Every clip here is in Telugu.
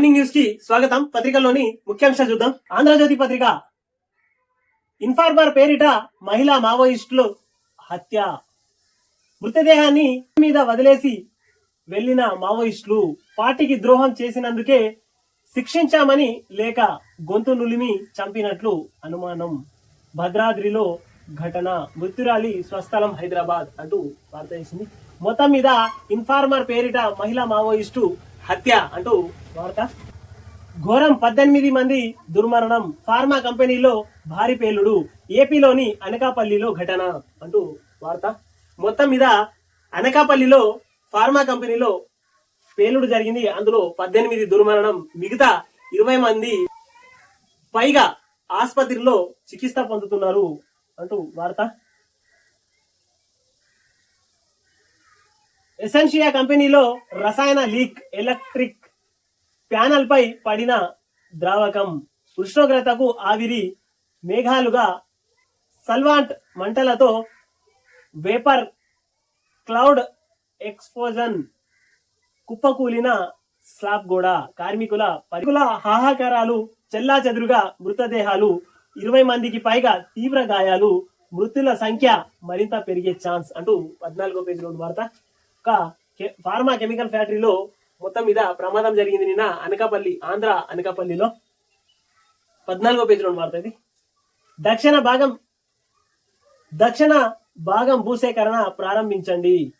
మార్నింగ్ న్యూస్కి స్వాగతం. పత్రికలోని ముఖ్యాంశాలు చూద్దాం. ఆంధ్రజ్యోతి పత్రిక. ఇన్ఫార్మర్ పేరిట మహిళా మావోయిస్టులు హత్య. మృతదేహాన్ని మీద వదిలేసి వెళ్ళిన మావోయిస్టులు పార్టీకి ద్రోహం చేసినందుకే శిక్షించామని లేక గొంతు నులిమి చంపినట్లు అనుమానం. భద్రాద్రిలో ఘటన. మృత్యురాలి స్వస్థలం హైదరాబాద్ అంటూ వార్త చేసింది మొత్తం మీద ఇన్ఫార్మర్ పేరిట మహిళా మావోయిస్టు హత్య అంటూ వార్త. ఘోరం పద్దెనిమిది మంది దుర్మరణం. ఫార్మా కంపెనీలో భారీ పేలుడు. ఏపీలోని అనకాపల్లిలో ఘటన అంటూ వార్త. మొత్తం మీద అనకాపల్లిలో ఫార్మా కంపెనీలో పేలుడు జరిగింది. అందులో పద్దెనిమిది దుర్మరణం. మిగతా ఇరవై మంది పైగా ఆసుపత్రిలో చికిత్స పొందుతున్నారు అంటూ వార్త. ఎసెన్షియా కంపెనీలో రసాయన లీక్ ఎలక్ట్రిక్ ప్యానల్ పై పడిన ద్రావకం ఉష్ణోగ్రతకు ఆవిరి మేఘాలుగా సల్వాంట్ మంటలతో వేపర్ క్లౌడ్ ఎక్స్పోజన్ కుప్పకూలిన స్లాబ్ గోడ. కార్మికుల పరికుల హాహాకారాలు చెల్లా చెదురుగా మృతదేహాలు ఇరవై మందికి పైగా తీవ్ర గాయాలు మృతుల సంఖ్య మరింత పెరిగే ఛాన్స్ అంటూ పద్నాలుగో పేజీలో వార్త. ఒక ఫార్మా కెమికల్ ఫ్యాక్టరీలో మొత్తం మీద ప్రమాదం జరిగింది నిన్న అనకాపల్లి ఆంధ్ర అనకాపల్లిలో. పద్నాలుగో పేజీలో ఉన్న వార్త దక్షిణ భాగం దక్షిణ భాగం భూసేకరణ ప్రారంభించండి.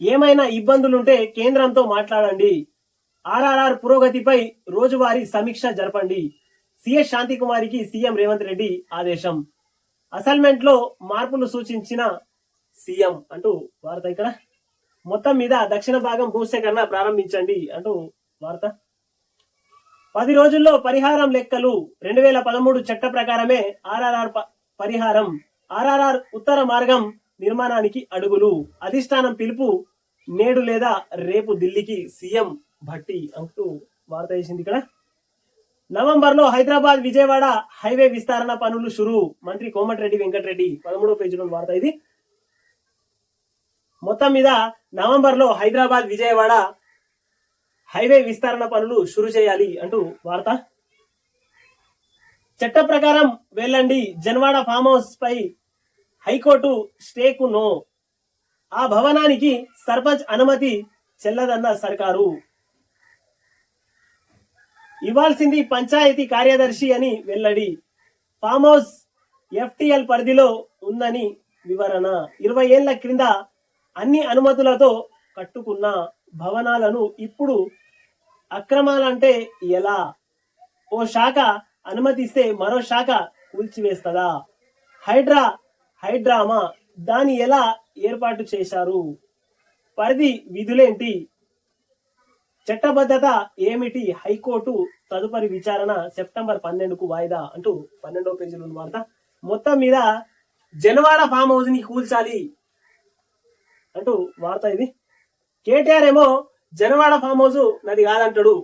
ఏమైనా ఇబ్బందులుంటే కేంద్రంతో మాట్లాడండి. ఆర్ఆర్ఆర్ పురోగతిపై రోజువారీ సమీక్ష జరపండి. సిఎస్ శాంతికుమారికి సీఎం రేవంత్ రెడ్డి ఆదేశం. అసైన్మెంట్లో మార్పులు సూచించిన సీఎం అంటూ వార్త ఇక్కడ. మొత్తం మీద దక్షిణ భాగం భూసేకరణ ప్రారంభించండి అంటూ వార్త. పది రోజుల్లో పరిహారం లెక్కలు రెండు వేల పదమూడు చట్ట ప్రకారమే ఆర్ఆర్ఆర్ పరిహారం ఆర్ఆర్ఆర్ ఉత్తర మార్గం నిర్మాణానికి అడుగులు అధిష్టానం పిలుపు నేడు లేదా రేపు ఢిల్లీకి సీఎం భట్టి అంటూ వార్త వేసింది ఇక్కడ. నవంబర్లో హైదరాబాద్ విజయవాడ హైవే విస్తరణ పనులు షురు మంత్రి కోమటిరెడ్డి వెంకటరెడ్డి పదమూడో పేజీలో వార్త ఇది. మొత్తం మీద నవంబర్లో హైదరాబాద్ విజయవాడ హైవే విస్తరణ పనులు షురు చేయాలి అంటూ వార్త. చట్ట ప్రకారం వెళ్ళండి జన్వాడ ఫామ్ హౌస్ పై హైకోర్టు స్టేకు నో. ఆ భవనానికి సర్పంచ్ అనుమతి చెల్లదన్న సర్కారు. ఇవ్వాల్సింది పంచాయతీ కార్యదర్శి అని వెల్లడి. ఫామ్ హౌస్ ఎఫ్టిఎల్ పరిధిలో ఉందని వివరణ. ఇరవై ఏళ్ళ క్రింద అన్ని అనుమతులతో కట్టుకున్న భవనాలను ఇప్పుడు అక్రమాలంటే ఎలా? ఓ శాఖ అనుమతిస్తే మరో శాఖ కూల్చివేస్తదా? హైడ్రా హైడ్రామా దాన్ని ఎలా ఏర్పాటు చేశారు? పరిధి విధులేంటి? చట్టబద్ధత ఏమిటి? హైకోర్టు తదుపరి విచారణ సెప్టెంబర్ పన్నెండుకు వాయిదా అంటూ పన్నెండో పేజీలో ఉన్న వార్త. మొత్తం మీద జనవాడ ఫామ్ హౌస్ని కూల్చాలి. అంటూ వార్త ఇది. కేటీఆర్ ఏమో జనవాడ ఫామ్ హౌస్ నాది కాదంటాడు.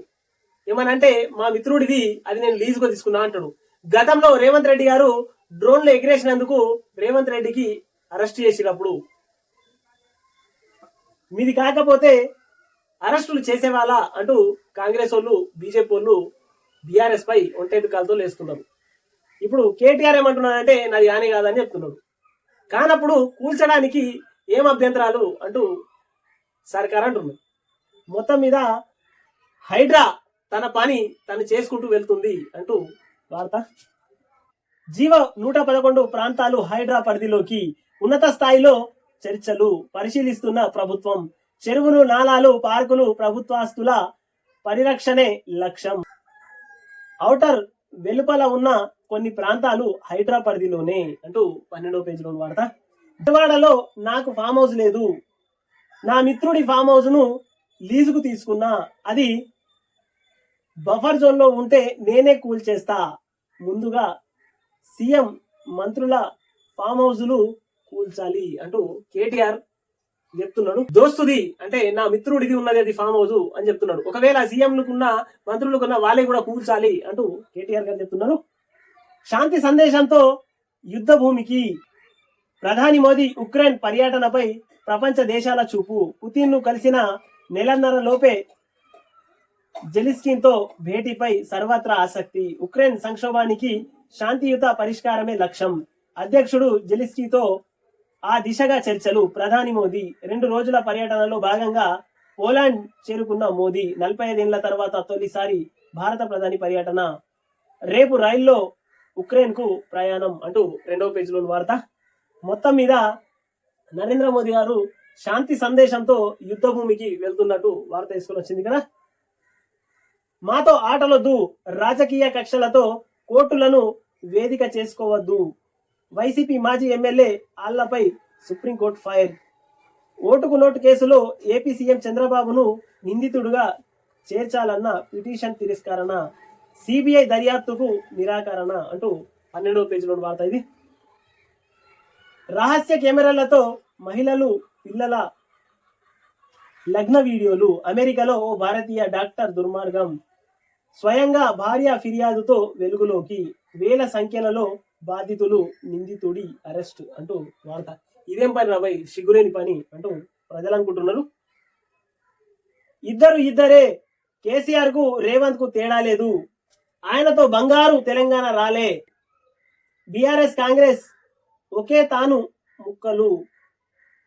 ఏమనంటే మా మిత్రుడిది అది నేను లీజుగా తీసుకున్నా అంటాడు. గతంలో రేవంత్ రెడ్డి గారు డ్రోన్లు ఎగిరేసినందుకు రేవంత్ రెడ్డికి అరెస్ట్ చేసినప్పుడు. మీది కాకపోతే అరెస్టులు చేసేవాళ్ళ అంటూ కాంగ్రెస్ వాళ్ళు బీజేపీ వాళ్ళు బీఆర్ఎస్ పై ఒంటెద్దు కాలతో లేస్తున్నారు. ఇప్పుడు కేటీఆర్ ఏమంటున్నాడంటే నాది కానీ కాదని చెప్తున్నాడు. కానప్పుడు కూల్చడానికి ఏం అభ్యంతరాలు అంటూ సర్కార్ అంటున్నారు మొత్తం మీద హైడ్రా తన పని తను చేసుకుంటూ వెళ్తుంది అంటూ వార్త. జీవ నూట పదకొండు ప్రాంతాలు హైడ్రా పరిధిలోకి ఉన్నత స్థాయిలో చర్చలు పరిశీలిస్తున్న ప్రభుత్వం. చెరువులు నాలాలు పార్కులు ప్రభుత్వాస్తుల పరిరక్షణే లక్ష్యం. ఔటర్ వెలుపల ఉన్న కొన్ని ప్రాంతాలు హైడ్రా పరిధిలోనే అంటూ పన్నెండో పేజీలో వార్త. విజయవాడలో నాకు ఫామ్ హౌస్ లేదు. నా మిత్రుడి ఫామ్ హౌస్ను లీజుకు తీసుకున్నా. అది బఫర్ జోన్లో ఉంటే నేనే కూల్చేస్తా ముందుగా సీఎం మంత్రుల ఫామ్ హౌజులు కూల్చాలి అంటూ కేటీఆర్ చెప్తున్నాడు. దోస్తుది అంటే నా మిత్రుడిది ఉన్నది అది ఫామ్ హౌస్ అని చెప్తున్నాడు. ఒకవేళ సీఎంలకున్న మంత్రులకున్న వాళ్ళే కూడా కూల్చాలి అంటూ కేటీఆర్ గారు చెప్తున్నారు. శాంతి సందేశంతో యుద్ధ భూమికి ప్రధాని మోదీ ఉక్రెయిన్ పర్యటనపై ప్రపంచ దేశాల చూపు. పుతిన్ను కలిసిన నెలన్నర లోపే జెలిస్కిన్తో భేటీపై సర్వత్రా ఆసక్తి. ఉక్రెయిన్ సంక్షోభానికి శాంతియుత పరిష్కారమే లక్ష్యం. అధ్యక్షుడు జెలిస్కీతో ఆ దిశగా చర్చలు. ప్రధాని మోదీ రెండు రోజుల పర్యటనలో భాగంగా పోలాండ్ చేరుకున్న మోదీ నలభై ఐదేళ్ళ తర్వాత తొలిసారి భారత ప్రధాని పర్యటన. రేపు రైల్లో ఉక్రెయిన్కు ప్రయాణం అంటూ రెండవ పేజీలోని వార్త. మొత్తం మీద నరేంద్ర మోదీ గారు శాంతి సందేశంతో యుద్ధ భూమికి వెళ్తున్నట్టు వార్త తీసుకుని వచ్చింది కదా. మాతో ఆటలొద్దు రాజకీయ కక్షలతో కోర్టులను వేదిక చేసుకోవద్దు. వైసీపీ మాజీ ఎమ్మెల్యే ఆళ్ళపై సుప్రీంకోర్టు ఫైర్. ఓటుకు నోటు కేసులో ఏపీ సీఎం చంద్రబాబును నిందితుడుగా చేర్చాలన్న పిటిషన్ తిరస్కరణ సిబిఐ దర్యాప్తుకు నిరాకరణ అంటూ పన్నెండవ పేజీలో వార్త ఇది. రహస్య కెమెరాలతో మహిళలు పిల్లల లగ్న వీడియోలు. అమెరికాలో ఓ భారతీయ డాక్టర్ దుర్మార్గం. స్వయంగా భార్య ఫిర్యాదుతో వెలుగులోకి. వేల సంఖ్యలలో బాధితులు నిందితుడి అరెస్ట్ అంటూ వార్త. ఇదేం పని రాబాయ్ సిగ్గులేని పని అంటూ ప్రజలు అనుకుంటున్నారు. ఇద్దరు ఇద్దరే. కేసీఆర్కు రేవంత్కు తేడా లేదు. ఆయనతో బంగారు తెలంగాణ రాలే. బీఆర్ఎస్ కాంగ్రెస్ ఒకే తాను ముక్కలు.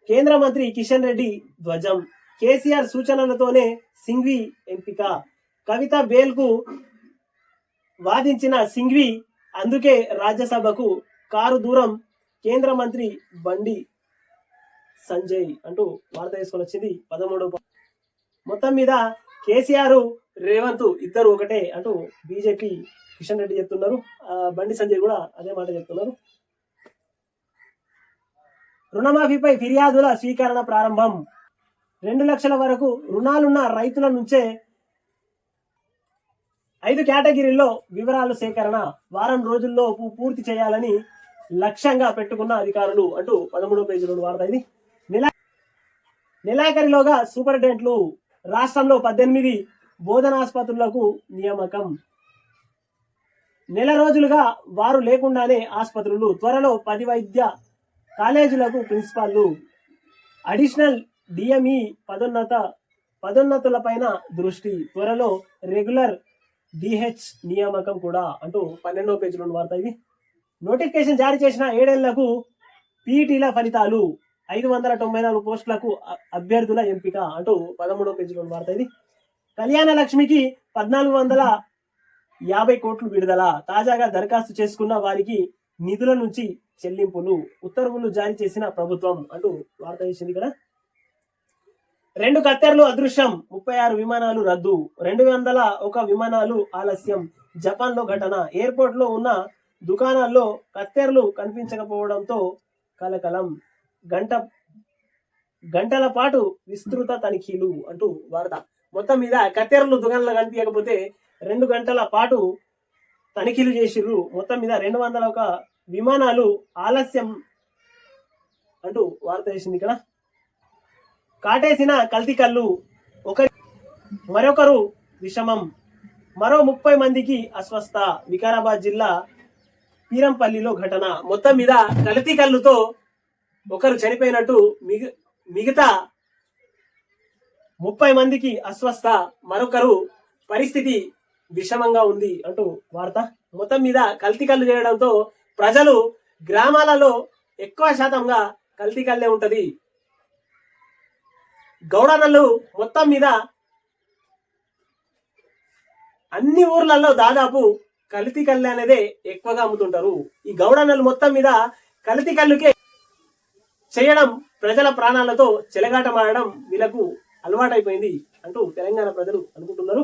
కేంద్ర మంత్రి కిషన్ రెడ్డి ధ్వజం. కేసీఆర్ సూచనలతోనే సింఘ్వి ఎంపిక. కవిత బేల్కు వాదించిన సింఘ్వి అందుకే రాజ్యసభకు కారు దూరం. కేంద్ర మంత్రి బండి సంజయ్ అంటూ వార్త తీసుకొని వచ్చింది పదమూడు మొత్తం మీద కేసీఆర్ రేవంత్ ఇద్దరు ఒకటే అంటూ బీజేపీ కిషన్ రెడ్డి చెప్తున్నారు. బండి సంజయ్ కూడా అదే మాట చెప్తున్నారు. రుణమాఫీపై ఫిర్యాదుల స్వీకరణ ప్రారంభం. రెండు లక్షల వరకు రుణాలున్న రైతుల నుంచే ఐదు కేటగిరీల్లో వివరాలు సేకరణ వారం రోజుల్లో పూర్తి చేయాలని లక్ష్యంగా పెట్టుకున్న అధికారులు అంటూ పదమూడో పేజీలో వార్త ఇది. నెలా నెలాఖరిలోగా సూపరింటెండెంట్లు రాష్ట్రంలో పద్దెనిమిది బోధనాసుపత్రులకు నియామకం. నెల రోజులుగా వారు లేకుండానే ఆసుపత్రులు త్వరలో పది వైద్య కాలేజీలకు ప్రిన్సిపాల్లు అడిషనల్ డిఎంఈ పదోన్నత పదోన్నతులపైన దృష్టి త్వరలో రెగ్యులర్ డిహెచ్ నియామకం కూడా అంటూ పన్నెండవ పేజీలో వార్త ఇది. నోటిఫికేషన్ జారీ చేసిన ఏడేళ్ళకు పీఈటీల ఫలితాలు ఐదు వందల తొంభై నాలుగు పోస్టులకు అభ్యర్థుల ఎంపిక అంటూ పదమూడవ పేజీలో వార్త ఇది. కళ్యాణ లక్ష్మికి పద్నాలుగు వందల యాభై కోట్లు విడుదల తాజాగా దరఖాస్తు చేసుకున్న వారికి నిధుల నుంచి చెల్లింపులు ఉత్తర్వులు జారీ చేసిన ప్రభుత్వం అంటూ వార్త చేసింది ఇక్కడ రెండు కత్తెరలు అదృశ్యం ముప్పై ఆరు విమానాలు రద్దు రెండు వందల ఒక విమానాలు ఆలస్యం. జపాన్లో ఘటన ఎయిర్పోర్ట్లో ఉన్న దుకాణాల్లో కత్తెరలు కనిపించకపోవడంతో కలకలం. గంట గంటల పాటు విస్తృత తనిఖీలు అంటూ వార్త. మొత్తం మీద కత్తెరలు దుకాణాలు కనిపించకపోతే రెండు గంటల పాటు తనిఖీలు చేసిర్రు. మొత్తం మీద రెండు వందల ఒక విమానాలు ఆలస్యం అంటూ వార్త చేసింది ఇక్కడ. కాటేసిన కల్తీ కళ్ళు ఒకరి మరొకరు విషమం మరో ముప్పై మందికి అస్వస్థ. వికారాబాద్ జిల్లా పీరంపల్లిలో ఘటన. మొత్తం మీద కల్తీ కళ్ళుతో ఒకరు చనిపోయినట్టు మిగ మిగతా ముప్పై మందికి అస్వస్థ. మరొకరు పరిస్థితి విషమంగా ఉంది అంటూ వార్త. మొత్తం మీద కల్తీ కళ్ళు చేయడంతో ప్రజలు గ్రామాలలో ఎక్కువ శాతంగా కల్తీ కళ్ళే ఉంటుంది. గౌడనలు మొత్తం మీద అన్ని ఊర్లలో దాదాపు కల్తీ కళ్ళు అనేదే ఎక్కువగా అమ్ముతుంటారు. ఈ గౌడనలు మొత్తం మీద కల్తీ కళ్ళుకే చేయడం ప్రజల ప్రాణాలతో చెలగాటమాడడం వీళ్ళకు అలవాటైపోయింది అంటూ తెలంగాణ ప్రజలు అనుకుంటున్నారు.